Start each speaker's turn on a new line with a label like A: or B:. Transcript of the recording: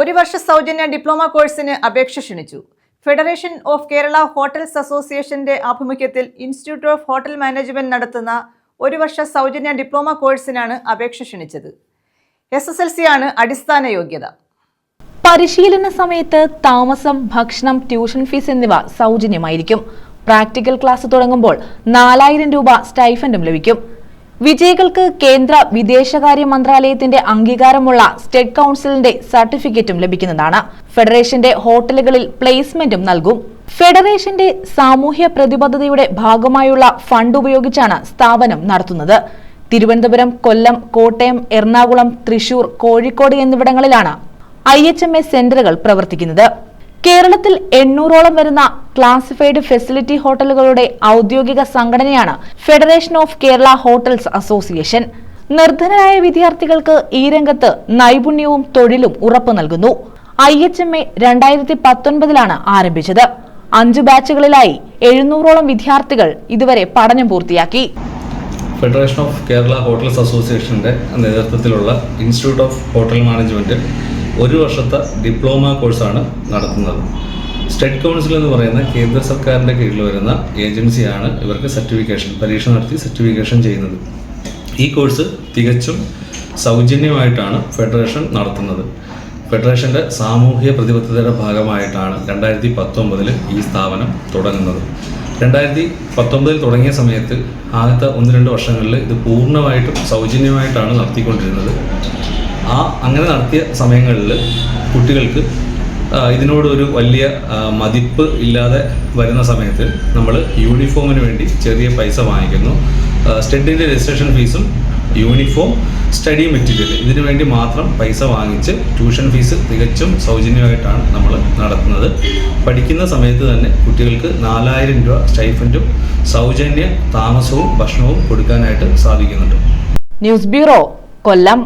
A: ഒരു വർഷ സൗജന്യ ഡിപ്ലോമ കോഴ്സിന് അപേക്ഷ ക്ഷണിച്ചു. ഫെഡറേഷൻ ഓഫ് കേരള ഹോട്ടൽസ് അസോസിയേഷന്റെ ആഭിമുഖ്യത്തിൽ ഇൻസ്റ്റിറ്റ്യൂട്ട് ഓഫ് ഹോട്ടൽ മാനേജ്മെന്റ് നടത്തുന്ന ഒരു വർഷ സൗജന്യ ഡിപ്ലോമ കോഴ്സിനാണ് അപേക്ഷ ക്ഷണിച്ചത്. എസ് എസ് എൽ സി ആണ് അടിസ്ഥാന യോഗ്യത.
B: പരിശീലന സമയത്ത് താമസം ഭക്ഷണം ട്യൂഷൻ ഫീസ് എന്നിവ സൗജന്യമായിരിക്കും. പ്രാക്ടിക്കൽ ക്ലാസ് തുടങ്ങുമ്പോൾ നാലായിരം രൂപ സ്റ്റൈഫൻഡും ലഭിക്കും. വിജയികൾക്ക് കേന്ദ്ര വിദേശകാര്യ മന്ത്രാലയത്തിന്റെ അംഗീകാരമുള്ള സ്റ്റേറ്റ് കൌൺസിലിന്റെ സർട്ടിഫിക്കറ്റും ലഭിക്കുന്നതാണ്. ഫെഡറേഷന്റെ ഹോട്ടലുകളിൽ പ്ലേസ്മെന്റും നൽകും. ഫെഡറേഷന്റെ സാമൂഹ്യ പ്രതിബദ്ധതയുടെ ഭാഗമായുള്ള ഫണ്ട് ഉപയോഗിച്ചാണ് സ്ഥാപനം നടത്തുന്നത്. തിരുവനന്തപുരം കൊല്ലം കോട്ടയം എറണാകുളം തൃശൂർ കോഴിക്കോട് എന്നിവിടങ്ങളിലാണ് ഐ സെന്ററുകൾ പ്രവർത്തിക്കുന്നത്. കേരളത്തിൽ എണ്ണൂറോളം വരുന്ന ക്ലാസിഫൈഡ് ഫെസിലിറ്റി ഹോട്ടലുകളുടെ ഔദ്യോഗിക സംഘടനയാണ് federation of Kerala hotels association നിർധനരായ വിദ്യാർത്ഥികൾക്ക് ഈ രംഗത്ത് നൈപുണ്യവും തൊഴിലും ഉറപ്പു നൽകുന്നു. ഐ എച്ച് എം എ രണ്ടായിരത്തി പത്തൊൻപതിലാണ് ആരംഭിച്ചത്. അഞ്ചു ബാച്ചുകളിലായി എഴുന്നൂറോളം വിദ്യാർത്ഥികൾ ഇതുവരെ പഠനം പൂർത്തിയാക്കി.
C: ഫെഡറേഷൻ ഓഫ് കേരള ഹോട്ടൽസ് അസോസിയേഷന്റെ നേതൃത്വത്തിലുള്ള ഇൻസ്റ്റിറ്റ്യൂട്ട് ഓഫ് ഹോട്ടൽ മാനേജ്മെന്റ് ഒരു വർഷത്തെ ഡിപ്ലോമ കോഴ്സാണ് നടത്തുന്നത്. സ്റ്റേറ്റ് കൗൺസിൽ എന്ന് പറയുന്ന കേന്ദ്ര സർക്കാരിന്റെ കീഴിൽ വരുന്ന ഏജൻസിയാണ് ഇവർക്ക് സർട്ടിഫിക്കേഷൻ പരീക്ഷ നടത്തി സർട്ടിഫിക്കേഷൻ ചെയ്യുന്നത്. ഈ കോഴ്സ് തികച്ചും സൗജന്യമായിട്ടാണ് ഫെഡറേഷൻ നടത്തുന്നത്. ഫെഡറേഷന്റെ സാമൂഹ്യ പ്രതിബദ്ധതയുടെ ഭാഗമായിട്ടാണ് രണ്ടായിരത്തി പത്തൊമ്പതിൽ ഈ സ്ഥാപനം തുടങ്ങുന്നത്. രണ്ടായിരത്തി പത്തൊമ്പതിൽ തുടങ്ങിയ സമയത്ത് ആദ്യത്തെ ഒന്ന് രണ്ട് വർഷങ്ങളിൽ ഇത് പൂർണമായിട്ടും സൗജന്യമായിട്ടാണ് നടത്തിക്കൊണ്ടിരുന്നത്. ആ അങ്ങനെ നടത്തിയ സമയങ്ങളിൽ കുട്ടികൾക്ക് ഇതിനോട് ഒരു വലിയ മതിപ്പ് ഇല്ലാതെ വരുന്ന സമയത്ത് നമ്മൾ യൂണിഫോമിന് വേണ്ടി ചെറിയ പൈസ വാങ്ങിക്കുന്നു. സ്റ്റഡിന്റെ രജിസ്ട്രേഷൻ ഫീസും യൂണിഫോം സ്റ്റഡി മെറ്റീരിയൽ ഇതിനു വേണ്ടി മാത്രം പൈസ വാങ്ങിച്ച് ട്യൂഷൻ ഫീസ് തികച്ചും സൗജന്യമായിട്ടാണ് നമ്മൾ നടത്തുന്നത്. പഠിക്കുന്ന സമയത്ത് തന്നെ കുട്ടികൾക്ക് നാലായിരം രൂപ സ്റ്റൈഫന്റും സൗജന്യ താമസവും ഭക്ഷണവും കൊടുക്കാനായിട്ട് സാധിക്കുന്നുണ്ട്.
B: News bureau Kollam.